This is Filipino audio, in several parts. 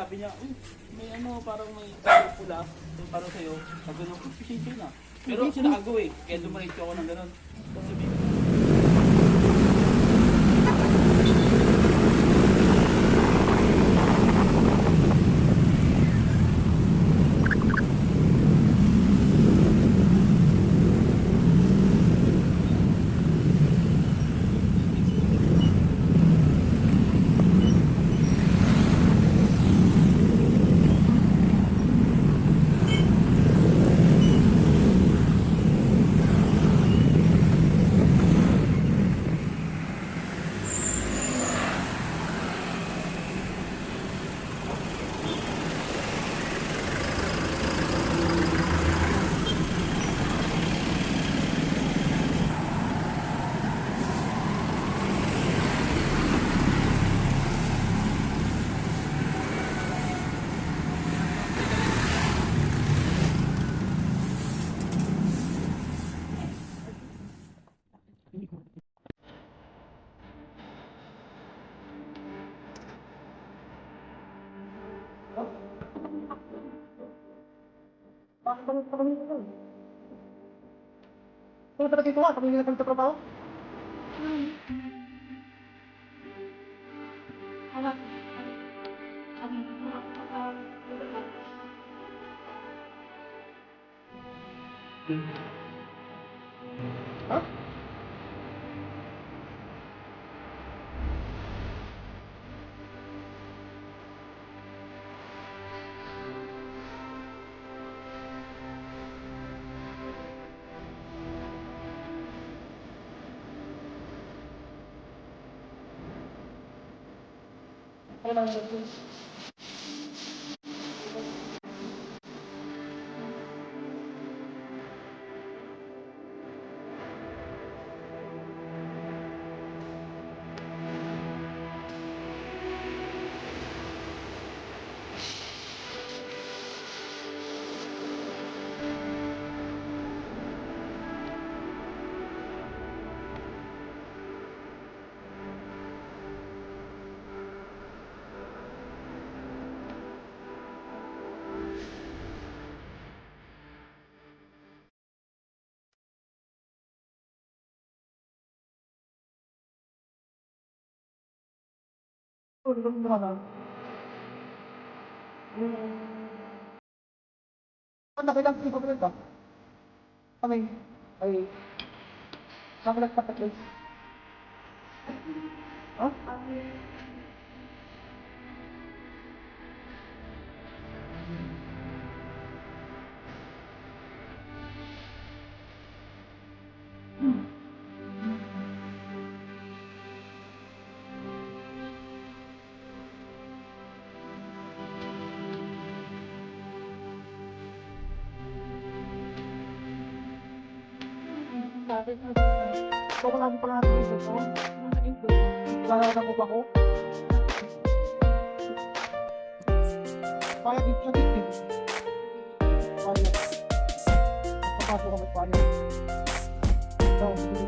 sabi niya, uy, may ano, parang may pula, yung parang sa'yo. Sabi ko, pasensya na. Pero ako sinakago eh, kaya dumiretso ako ng ganun. Tapos sabi ko, Kung dito nga, kami nila nagtatrabaho. Ano lang yun? Tulog mo na. Ano nakita ko ko nito? Kami ay pa tatlo. Ha? Sabi ko, Baka lang pala natin ito ko. Lalala mo ba ko? Kaya dito sa dito. Kaya. Papasok kami kaya. Ito, hindi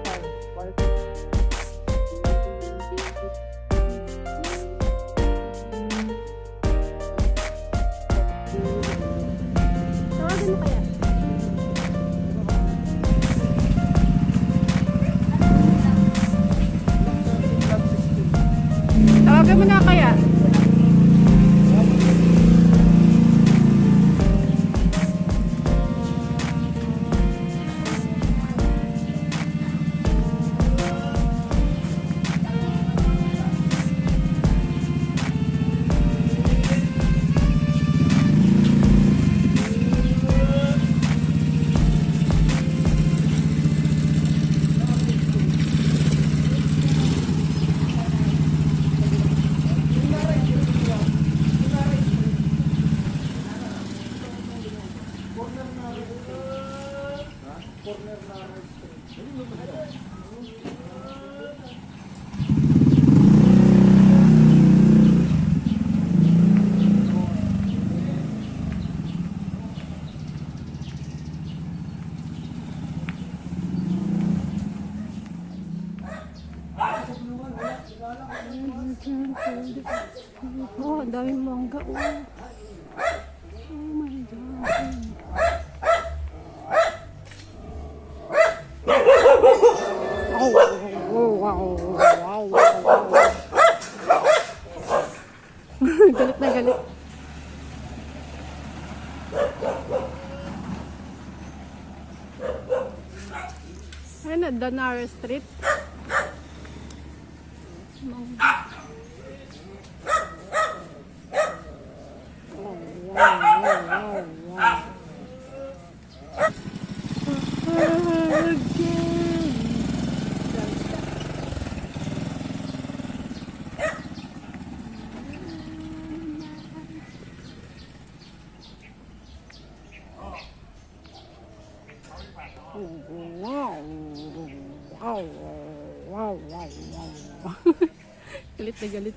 daming mangga. Oh. oh my God. Oh, wow, wow, wow, wow. galit na galit. Ano, Danara Street? Mangga. Wow, wow, wow, wow. Again. Wow. Wow. Wow. Wow. Wow. Galit na galit.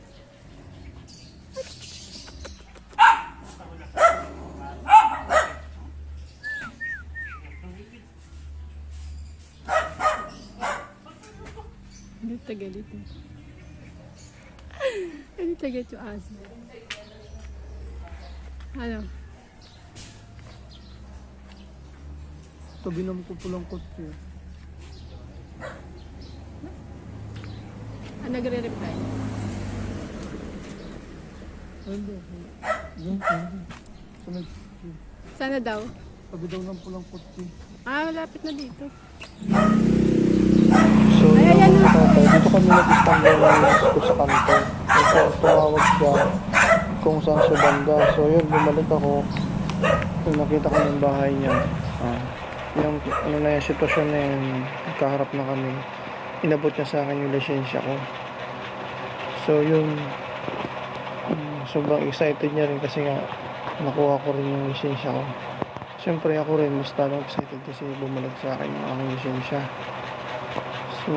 Galit na galit. Galit na galit yung aso. Ano? Tabi naman ko pulang kotse. Ano nagre-reply? Hindi. Yan, hindi. Sa may Sana daw? tabi daw ng pulang kotse. Ah, malapit na dito. So, Ay, ayan na. tatay, dito kami nag-standby ng ko sa kanto. Ito, tumawag siya kung saan siya banda. So, yun, bumalik ako. Yung nakita ko yung bahay niya. Ah, yung, ano na yung sitwasyon na yun, kaharap na kami. Inabot niya sa akin yung lisensya ko. So, yun, mm, sobrang excited niya rin kasi nga, nakuha ko rin yung lisensya ko. Siyempre ako rin, mas talong excited kasi bumalik sa akin yung aking lisensya. So,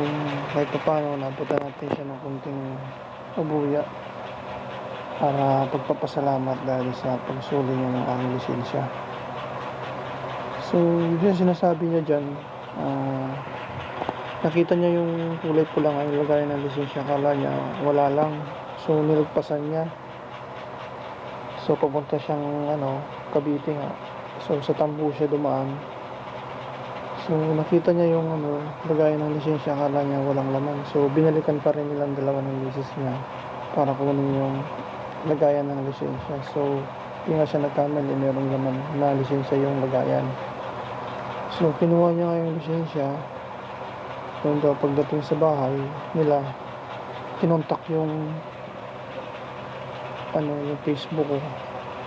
kahit pa paano, napunta natin siya ng kunting mabuya para pagpapasalamat dahil sa pagsuli niya ng aking lisensya. So, yun sinasabi niya dyan, ah, nakita niya yung kulay pula nga yung lagay ng lisensya, kala niya wala lang. So, nilagpasan niya. So, papunta siyang, ano, Cavite nga. So, sa tambo siya dumaan. So, nakita niya yung ano, lagayan ng lisensya, akala niya walang laman. So, binalikan pa rin nilang dalawa ng misis niya para kunin yung lagayan ng lisensya. So, hindi nga siya nagkamali, merong laman na lisensya yung lagayan. So, kinuha niya nga yung lisensya. Doon daw, pagdating sa bahay nila, kinontak yung ano, yung Facebook ko.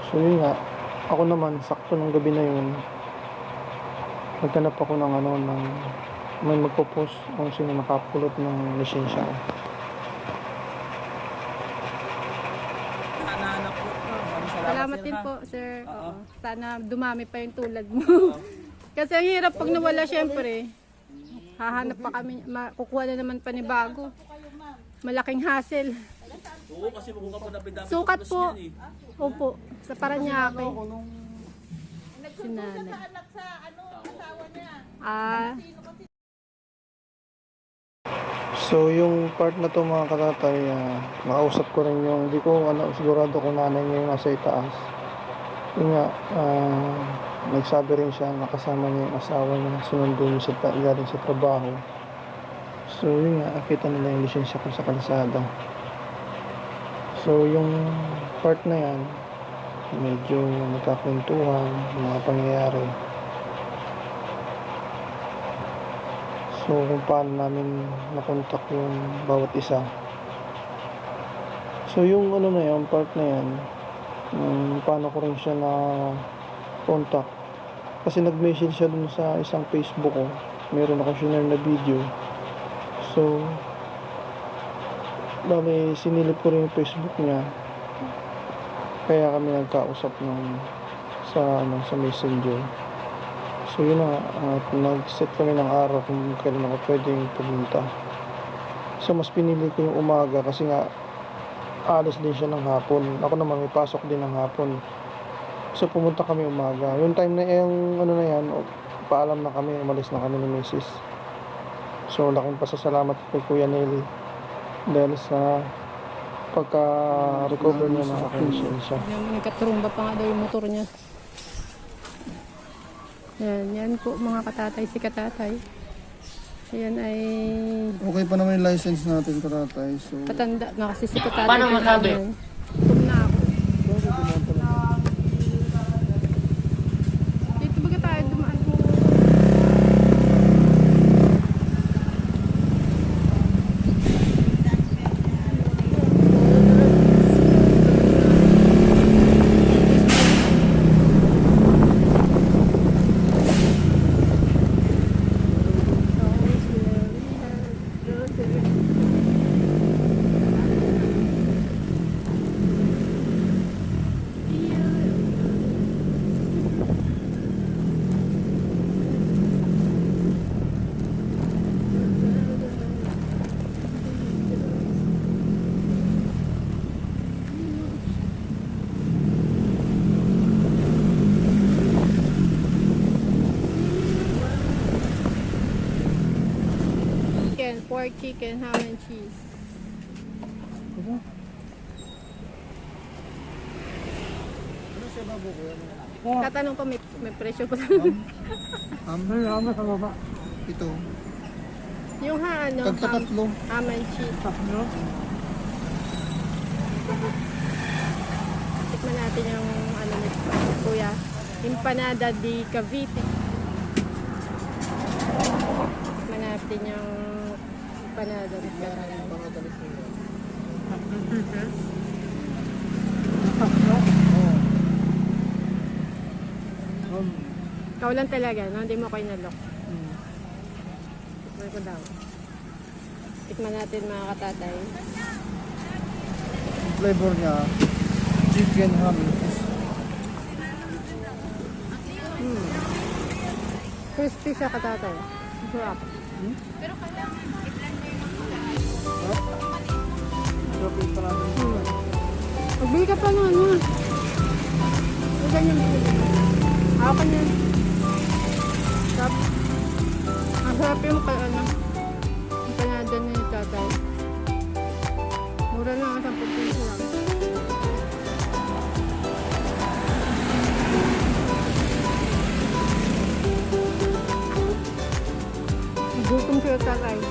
So, yun nga, ako naman, sakto ng gabi na yun, naghanap ako ng ano ng may magpo-post kung sino nakapulot ng lisensya ko. Salamat din po, sir. Oo. Sana dumami pa yung tulad mo. Kasi ang hirap pag nawala, syempre. Hahanap pa kami, ma- kukuha na naman pa ni bago. Malaking hassle. Oo, kasi kung kapag dapat Sukat po. Opo, sa Paranaque. Si nanay. Ah, So yung part na to mga katatay, ah, nakausap ko rin yung, hindi ko ano, sigurado kung nanay niya yung nasa itaas. Yun nga, ah, nagsabi rin siya, nakasama niya yung asawa niya, sunundo niya sa, galing sa trabaho. So yun nga, nakita nila yung lisensya ko sa kalsada. So yung part na yan, medyo nagkakwentuhan, mga pangyayari. So kung paano namin nakontak yung bawat isa. So yung ano na yan, part na yan, um, paano ko rin siya na contact. Kasi nag-message siya dun sa isang Facebook ko. Meron ako sinare na video. So, bali, sinilip ko rin yung Facebook niya. Kaya kami nagkausap ng sa ano sa messenger. So yun na, at nag-set kami ng araw kung kailan ako pwedeng pumunta. So mas pinili ko yung umaga kasi nga alis din siya ng hapon. Ako naman may pasok din ng hapon. So pumunta kami umaga. Yung time na yung ano na yan, o, paalam na kami, umalis na kami ni Mrs. So laking pasasalamat kay Kuya Nelly dahil sa pagka-recover niya ng konsensya. Yung nagkatrumba pa nga daw yung motor niya. Yan, yan po mga katatay, si katatay. Yan ay Okay pa naman yung license natin, katatay. So, patanda na kasi si katatay. Paano masabi? Na ako. Dito ba tayo dumaan po? Chicken, pork chicken, ham and cheese. Tatanong ko may, may presyo pa. Amber, amber sa baba. Ito. yung ha, ano, ham, Tagtatatlo. ham and cheese. Tikman natin yung ano ni Kuya. Empanada di Cavite. Tikman natin yung ni Cavite. Ikaw lang talaga, no? Hindi mo kayo nalok. Tikman ko daw. Tikman natin mga katatay. Ang flavor niya, chicken ham. Crispy siya katatay. Sarap. Sarapin pa natin. Magbili ka pa ng ano. Ang ganyan. Ako ka niyan. Sarap. Ang sarap yung kay ano. Ang panada ni tatay. Mura lang ang 10 piso lang. Gutom siya tatay.